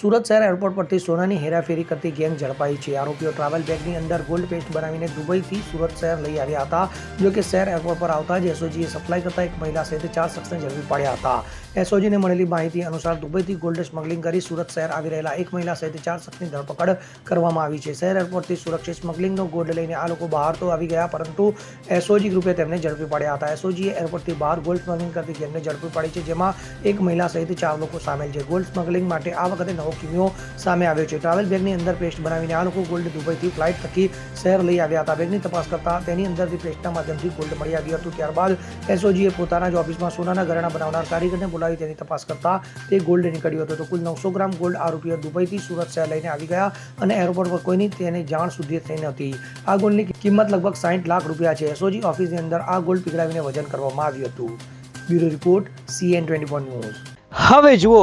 સુરત શહેર એરપોર્ટ પરથી સોનાની હેરાફેરી કરતી ગેંગ ઝડપાઈ છે. આરોપીઓ ટ્રાવેલ બેગની અંદર ગોલ્ડ પેસ્ટ બનાવીને દુબઈથી સુરત શહેર લઈ આવ્યા હતા. જો કે શહેર એરપોર્ટ પર આવતા જ એસઓજીએ સપ્લાય કરતા એક મહિલા સહિત ચાર શખ્સને ઝડપી પાડ્યા હતા. એસઓજીને મળેલી માહિતી અનુસાર દુબઈથી ગોલ્ડ સ્મગલિંગ કરી સુરત શહેર આવી રહેલા એક મહિલા સહિત ચાર શખ્સની ધરપકડ કરવામાં આવી છે. શહેર એરપોર્ટથી સુરક્ષિત સ્મગલિંગનો ગોલ્ડ લઈને આ લોકો બહાર તો આવી ગયા, પરંતુ એસઓજી ગ્રુપે તેમને ઝડપી પાડ્યા હતા. એસઓજીએ એરપોર્ટથી બહાર ગોલ્ડ સ્મગલિંગ કરતી ગેંગને ઝડપી પાડી છે, જેમાં એક મહિલા સહિત ચાર લોકો સામેલ છે. ગોલ્ડ સ્મગલિંગ માટે આ વખતે નવો કિમિયો સામે આવ્યો છે. ટ્રાવેલ બેગની અંદર પેસ્ટ બનાવીને આ લોકો ગોલ્ડ દુબઈથી ફ્લાઇટ થકી શહેર લઈ આવ્યા હતા. બેગની તપાસ કરતા તેની અંદરથી પેસ્ટના માધ્યમથી ગોલ્ડ મળી આવ્યું હતું. ત્યારબાદ એસઓજીએ પોતાના જ ઓફિસમાં સોનાના ઘરેણા બનાવનાર કારીગરને બોલાવી તેની તપાસ કરતા તે ગોલ્ડ નીકળ્યો હતો. તો કુલ નવસો ગ્રામ ગોલ્ડ આરોપીઓ દુબઈથી સુરત શહેર લઈને આવી ગયા અને એરપોર્ટ પર કોઈની તેની જાણ સુધી થઈ નહોતી. આ ગોલ્ડની કિંમત લગભગ સાઠ લાખ રૂપિયા છે. એસઓજી ઓફિસની અંદર આ ગોલ્ડ પીગળાવીને વજન કરવામાં આવ્યું હતું. Bureau report, CN twenty news. હવે જુઓ